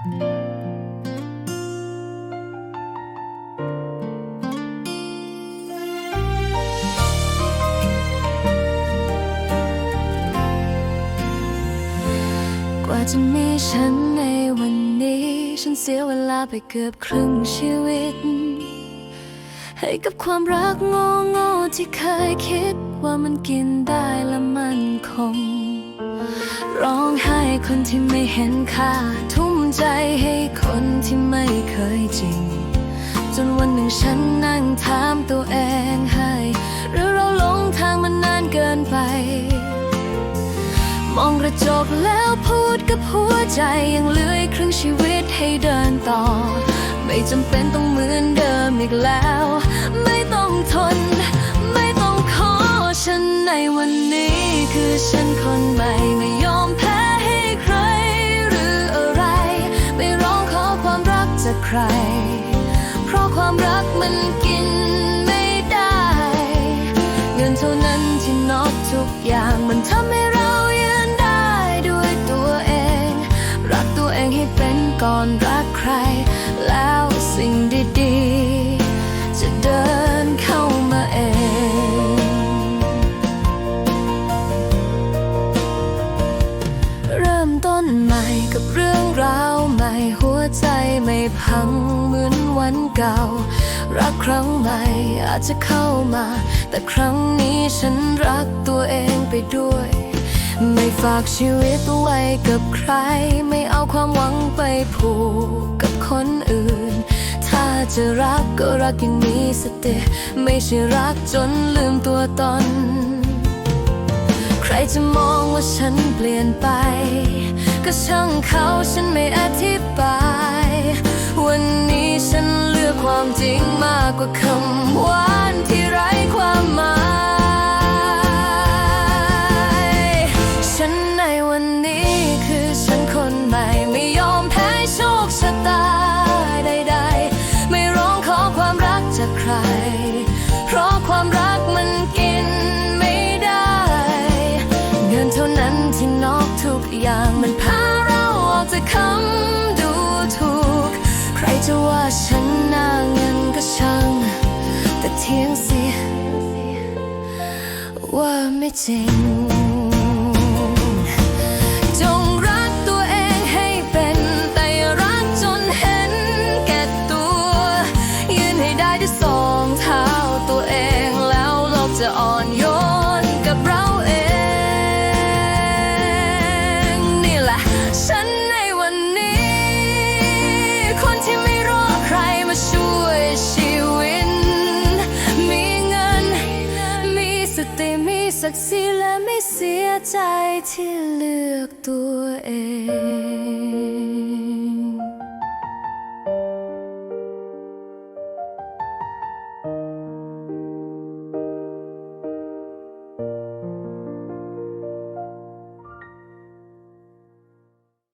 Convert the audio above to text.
กว่าจะมีฉันในวันนี้ ฉันเสียเวลาไปเกือบครึ่งชีวิต ให้กับความรักโง่ๆที่เคยคิดว่ามันกินได้และมันคง ร้องไห้คนที่ไม่เห็นค่าทุ ใจให้คนที่ไม่เคยจริง จนวันหนึ่งฉันนั่งถามตัวเองให้ หรือเราหลงทางมันนานเกินไป มองกระจกแล้วพูดกับหัวใจยังเหลืออีกครึ่งชีวิตให้เดินต่อ ไม่จำเป็นต้องเหมือนเดิมอีกแล้ว ไม่ต้องทน ไม่ต้องขอฉันในวันนี้คือฉันคนใหม่ รักจากใครเพราะความรักมันกินไม่ได้ เงินเท่านั้นที่นอกทุกอย่างมันทำให้ ใจไม่พังเหมือนวันเก่า รักครั้งใหม่อาจจะเข้ามา แต่ครั้งนี้ฉันรักตัวเองไปด้วย ไม่ฝากชีวิตไว้กับใคร ไม่เอาความหวังไปผูกกับคนอื่น ถ้าจะรักก็รักอย่างมีสติไม่ใช่รักจนลืมตัวตน ใครจะมองว่าฉันเปลี่ยนไป ก็ช่างเขาฉันไม่อธิบาย วันนี้ฉันเลือกความจริงมากกว่าคำ ว่าฉันหน้าเงินก็ช่าง แต่เทียงสิว่าไม่จริง มาช่วยชีวิต มีเงิน มีสติมีศักดิ์ศรีและไม่เสียใจที่เลือกตัวเอง